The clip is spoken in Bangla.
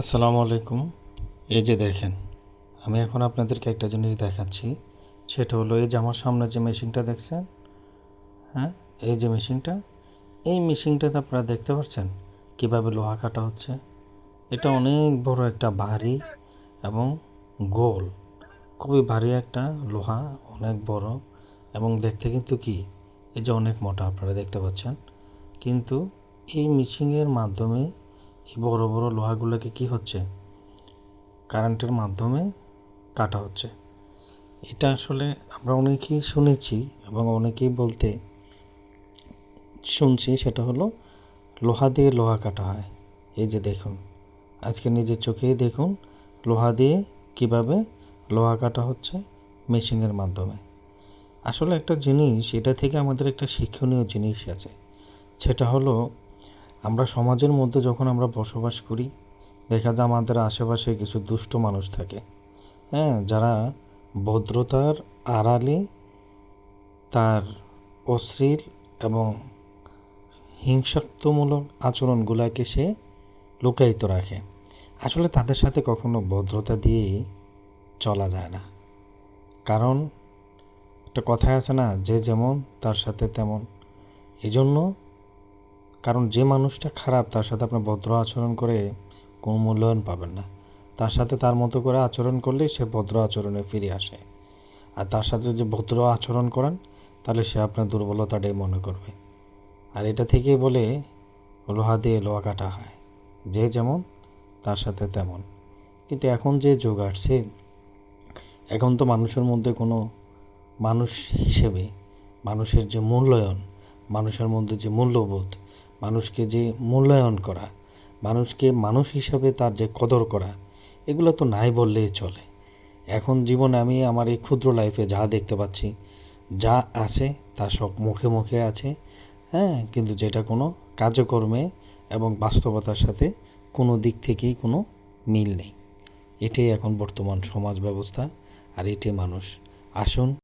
আসসালামু আলাইকুম। এই যে দেখেন, আমি এখন আপনাদেরকে একটা জিনিস দেখাচ্ছি। সেটা হলো এই যে আমার সামনে যে মেশিনটা দেখছেন হ্যাঁ? এই যে মেশিনটা, এই মেশিনটাতে আপনারা দেখতে পাচ্ছেন কীভাবে লোহা কাটা হচ্ছে? এটা অনেক বড় একটা ভারী এবং গোল। খুবই ভারী একটা লোহা, অনেক বড় এবং দেখতে কিন্তু কি, এই যে অনেক মোটা আপনারা দেখতে পাচ্ছেন। কিন্তু এই মেশিনের মাধ্যমে এই বড় বড় লোহাগুলোকে কি হচ্ছে? কারেন্টের মাধ্যমে কাটা হচ্ছে। এটা আসলে আমরা অনেকেই শুনেছি এবং অনেকেই বলতে শুনছি, সেটা হলো লোহা দিয়ে লোহা কাটা হয়। এই যে দেখুন, আজকে নিজের চোখেই দেখুন লোহা দিয়ে কীভাবে লোহা কাটা হচ্ছে মেশিনের মাধ্যমে। আসলে একটা জিনিস, এটা থেকে আমাদের একটা শিক্ষণীয় জিনিস আছে। সেটা হলো আমরা সমাজের মধ্যে যখন আমরা বসবাস করি, দেখা যায় আমাদের আশেপাশে কিছু দুষ্ট মানুষ থাকে। হ্যাঁ যারা ভদ্রতার আড়ালে তার অশ্লীল এবং হিংসাত্মমূলক আচরণগুলোকে সে লুকায়িত রাখে। আসলে তাদের সাথে কখনো ভদ্রতা দিয়ে চলা যায় না। কারণ একটা কথায় আছে না, যে যেমন তার সাথে তেমন। এই জন্য কারণ যে মানুষটা খারাপ, তার সাথে আপনি ভদ্র আচরণ করে কোনো মূল্যায়ন পাবেন না। তার সাথে তার মতো করে আচরণ করলেই সে ভদ্র আচরণে ফিরে আসে। আর তার সাথে যদি ভদ্র আচরণ করেন, তাহলে সে আপনার দুর্বলতাটাই মনে করবে। আর এটা থেকেই বলে, লোহা দিয়ে লোহা কাটা হয়। যে যেমন, তার সাথে তেমন। কিন্তু এখন যে যুগ আসছে, এখন তো মানুষের মধ্যে কোনো মানুষ হিসেবে, মানুষের যে মূল্যায়ন, মানুষের মধ্যে যে মূল্যবোধ মানুষকে যে মূল্যায়ন করা, মানুষকে মানুষ হিসাবে তার যে কদর করা, এগুলো তো নাই বললেই চলে। এখন জীবনে আমি আমার এই ক্ষুদ্র লাইফে যা দেখতে পাচ্ছি, যা আছে তা সব মুখে মুখে আছে হ্যাঁ কিন্তু যেটা কোনো কাজকর্মে এবং বাস্তবতার সাথে কোনো দিক থেকেই কোনো মিল নেই। এটাই এখন বর্তমান সমাজ ব্যবস্থা, আর এটি মানুষ। আসুন